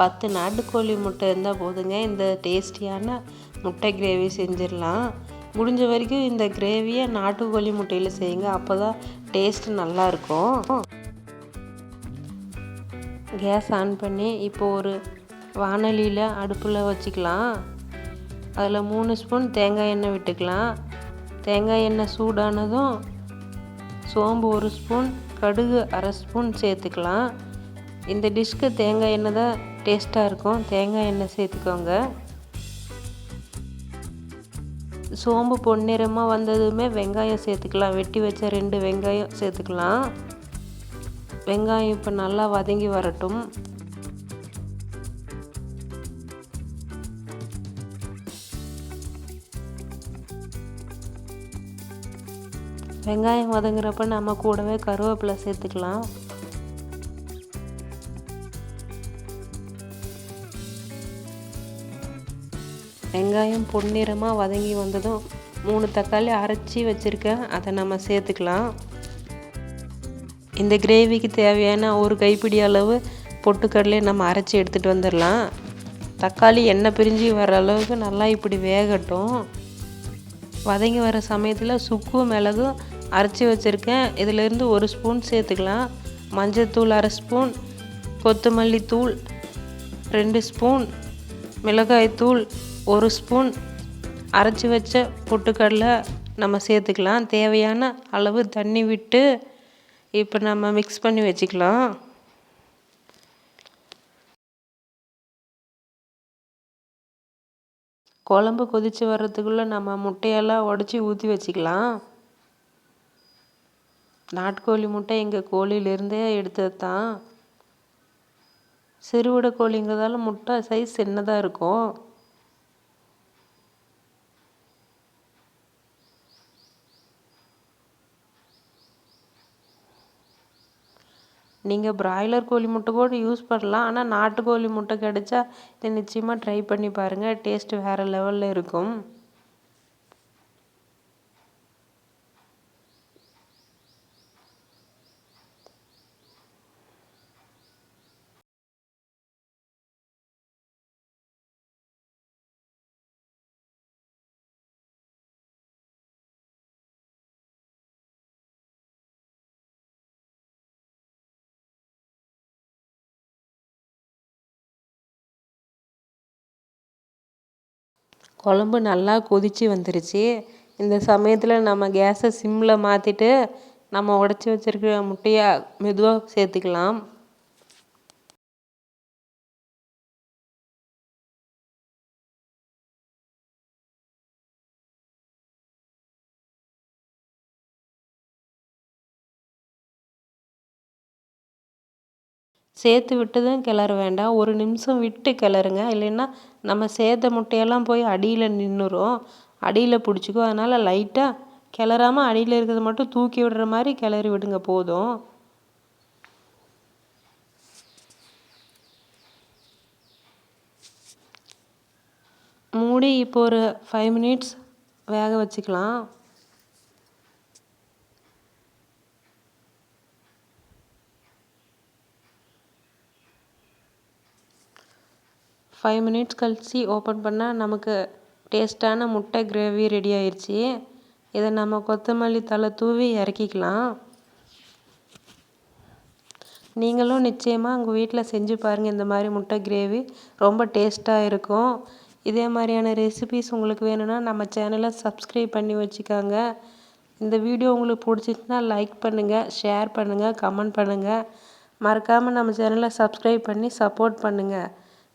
பத்து நாட்டுக்கோழி முட்டை இருந்தால் போதுங்க. இந்த டேஸ்டியான முட்டை கிரேவி செஞ்சிடலாம். முடிஞ்ச வரைக்கும் இந்த கிரேவியை நாட்டுக்கோழி முட்டையில் செய்யுங்க. அப்போ தான் டேஸ்ட் நல்லாயிருக்கும் கேஸ் ஆன் பண்ணி இப்போ ஒரு வானலியில் அடுப்பில் வச்சுக்கலாம். அதில் மூணு ஸ்பூன் தேங்காய் எண்ணெய் விட்டுக்கலாம். தேங்காய் எண்ணெய் சூடானதும் சோம்பு ஒரு ஸ்பூன் கடுகு அரை ஸ்பூன் சேர்த்துக்கலாம். இந்த டிஷ்க்கு தேங்காய் எண்ணெய் தான் டேஸ்ட்டாக இருக்கும். தேங்காய் எண்ணெய் சேர்த்துக்கோங்க. சோம்பு பொன்னிறமாக வந்ததுமே வெங்காயம் சேர்த்துக்கலாம். வெட்டி வச்ச ரெண்டு வெங்காயம் சேர்த்துக்கலாம். வெங்காயம் இப்போ நல்லா வதங்கி வரட்டும். வெங்காயம் வதங்குறப்ப நம்ம கூடவே கருவேப்பிலை சேர்த்துக்கலாம். வெங்காயம் பொன்னிறமாக வதங்கி வந்ததும் மூணு தக்காளி அரைச்சி வச்சுருக்கேன். அதை நம்ம சேர்த்துக்கலாம். இந்த கிரேவிக்கு தேவையான ஒரு கைப்பிடி அளவு பொட்டுக்கடலையை நம்ம அரைச்சி எடுத்துகிட்டு வந்துடலாம். தக்காளி எண்ணெய் பிரிஞ்சு வர அளவுக்கு நல்லா இப்படி வேகட்டும். வதங்கி வர சமயத்தில் சுக்கு மிளகும் அரைச்சி வச்சுருக்கேன். இதிலேருந்து ஒரு ஸ்பூன் சேர்த்துக்கலாம். மஞ்சள்தூள் அரை ஸ்பூன் கொத்தமல்லி தூள் ரெண்டு ஸ்பூன் மிளகாய்த்தூள் ஒரு ஸ்பூன் அரைச்சி வச்ச பொட்டுக்கடலை நம்ம சேர்த்துக்கலாம். தேவையான அளவு தண்ணி விட்டு இப்போ நம்ம மிக்ஸ் பண்ணி வச்சுக்கலாம். குழம்பு கொதித்து வர்றதுக்குள்ளே நம்ம முட்டையெல்லாம் உடச்சி ஊற்றி வச்சுக்கலாம். நாட்டுக்கோழி முட்டை எங்கள் கோழியிலேருந்தே எடுத்தது தான். சிறுவிட கோழிங்கிறதால முட்டை சைஸ் சின்னதாக இருக்கும். நீங்கள் பிராய்லர் கோழி முட்டை கூட யூஸ் பண்ணலாம். ஆனால் நாட்டுக்கோழி முட்டை கிடச்சா இதை நிச்சயமாக ட்ரை பண்ணி பாருங்கள் டேஸ்ட்டு வேறு லெவலில் இருக்கும். குழம்பு நல்லா கொதித்து வந்துருச்சு. இந்த சமயத்தில் நம்ம கேஸை சிம்மில் மாற்றிட்டு நம்ம உடச்சி வச்சிருக்கிற முட்டையை மெதுவாக சேர்த்துக்கலாம். சேர்த்து விட்டதும் கிளற வேண்டாம். ஒரு நிமிஷம் விட்டு கிளறுங்க. இல்லைன்னா நம்ம சேர்த்த முட்டையெல்லாம் போய் அடியில் நின்றுரும் அடியில் பிடிச்சிக்கும். அதனால் லைட்டாக கிளறாமல் அடியில் இருக்கிறத மட்டும் தூக்கி விடுற மாதிரி கிளறி விடுங்க. போதும். மூடி இப்போ ஒரு ஃபைவ் மினிட்ஸ் வேக வச்சுக்கலாம். ஃபைவ் மினிட்ஸ் கழிச்சு ஓப்பன் பண்ணால் நமக்கு டேஸ்ட்டான முட்டை கிரேவி ரெடி ஆயிடுச்சு இதை நம்ம கொத்தமல்லி தலை தூவி இறக்கிக்கலாம். நீங்களும் நிச்சயமாக உங்கள் வீட்டில் செஞ்சு பாருங்கள் இந்த மாதிரி முட்டை கிரேவி ரொம்ப டேஸ்ட்டாக இருக்கும். இதே மாதிரியான ரெசிபிஸ் உங்களுக்கு வேணும்னா நம்ம சேனலை சப்ஸ்கிரைப் பண்ணி வச்சுக்கோங்க. இந்த வீடியோ உங்களுக்கு பிடிச்சிச்சுன்னா லைக் பண்ணுங்கள் ஷேர் பண்ணுங்கள் கமெண்ட் பண்ணுங்கள் மறக்காமல் நம்ம சேனலை சப்ஸ்கிரைப் பண்ணி சப்போர்ட் பண்ணுங்கள்